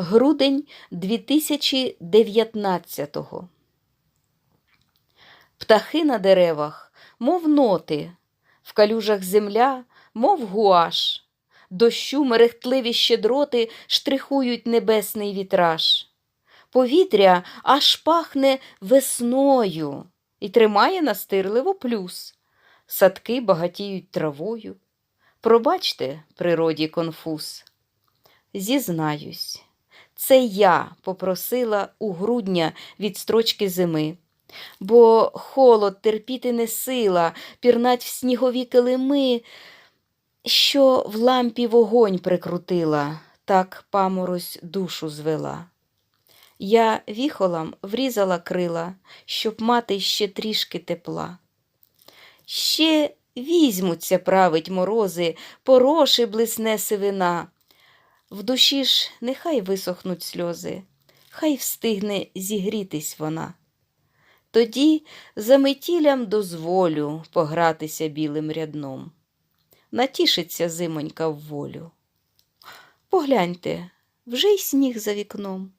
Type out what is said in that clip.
Грудень 2019-го. Птахи на деревах, мов ноти, в калюжах земля, мов гуаш, дощу мерехтливі щедроти штрихують небесний вітраж. Повітря аж пахне весною і тримає настирливо плюс. Садки багатіють травою. Пробачте природі конфуз. Зізнаюсь, це я попросила у грудня від строчки зими, бо холод терпіти не сила, пірнать в снігові килими, що в лампі вогонь прикрутила, так паморозь душу звела. Я віхолам врізала крила, щоб мати ще трішки тепла. Ще візьмуться править морози, пороши блисне сивина. В душі ж нехай висохнуть сльози, хай встигне зігрітись вона. Тоді заметілям дозволю погратися білим рядном. Натішиться зимонька в волю. Погляньте, вже й сніг за вікном.